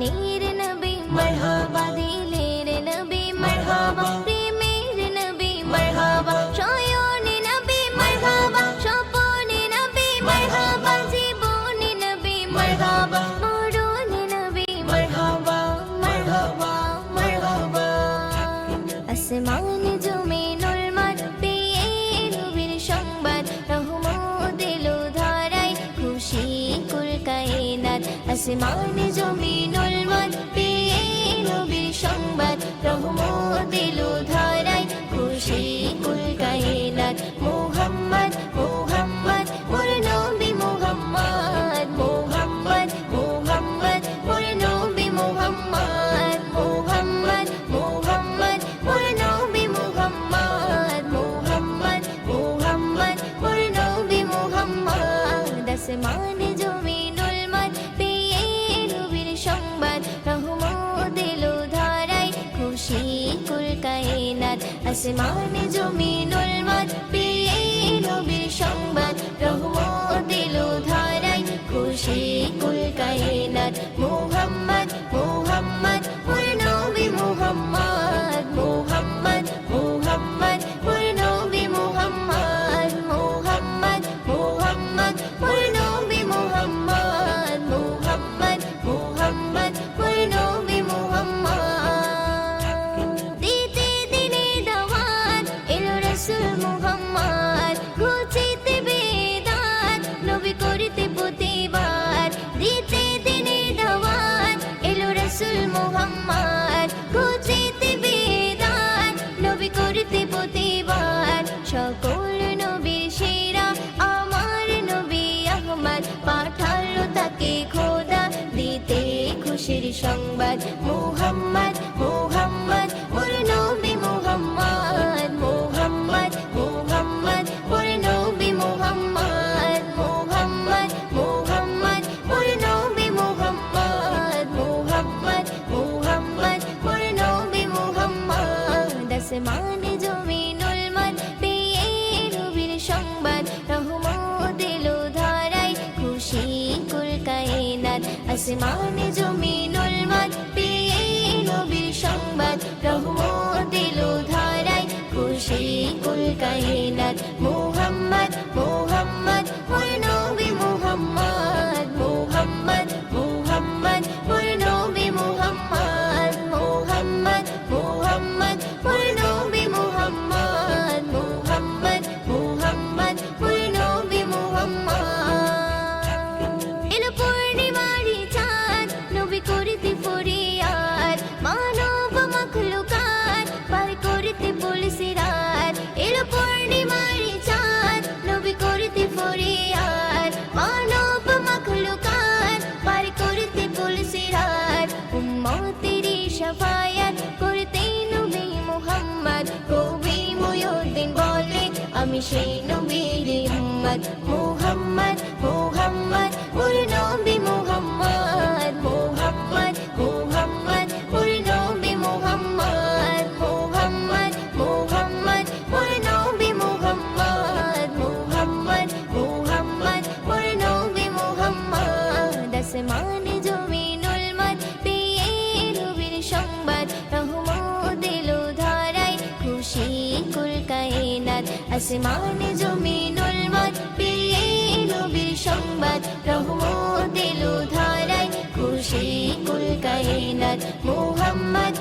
প্রাণীর নবী মারহাবা দিলের নবী মারহাবা প্রেমের নবী মারহাবা শয়নে নবী মারহাবা স্বপনে নবী মারহাবা জীবনে নবী মারহাবা মরণে নবী মারহাবা মারহাবা মারহাবা আসমান আসমান জমিনুল মাঠ পেয়ে নবীর সংবাদ রহমত এলো ধারায় খুশি কুল কায়নাত মুহাম্মদ মুহাম্মদ, মোর নবী মুহাম্মদ মুহাম্মদ মুহাম্মদ, মোর নবী মুহাম্মদ মুহাম্মদ মুহাম্মদ, মোর নবী মুহাম্মদ মুহাম্মদ মুহাম্মদ, মোর নবী মুহাম্মদ আসমানে খুশি কুল কায়নাত আসমানে জমিনুল মাঠ পেয়ে নবীর সংবাদ রহমত মুহাম্মদ মুহাম্মদ মুহাম্মদ মোর নবী মুহাম্মদ মুহাম্মদ মুহাম্মদ মোর নবী মুহাম্মদ মুহাম্মদ মান জমিনুল সেই নবীর উম্মত মুহাম্মদ মুহাম্মদ মোর নবী মুহাম্মদ মুহাম্মদ মুহাম্মদ মোর নবী মুহাম্মদ মুহাম্মদ মুহাম্মদ মোর নবী মুহাম্মদ মুহাম্মদ মুহাম্মদ মোর নবী মুহাম্মদ আসমানে আসমানে জমিনুল মাঠ পেয়ে নবীর সংবাদ রহমত এলো ধারায় খুশি কুল কায়নাত মুহাম্মদ।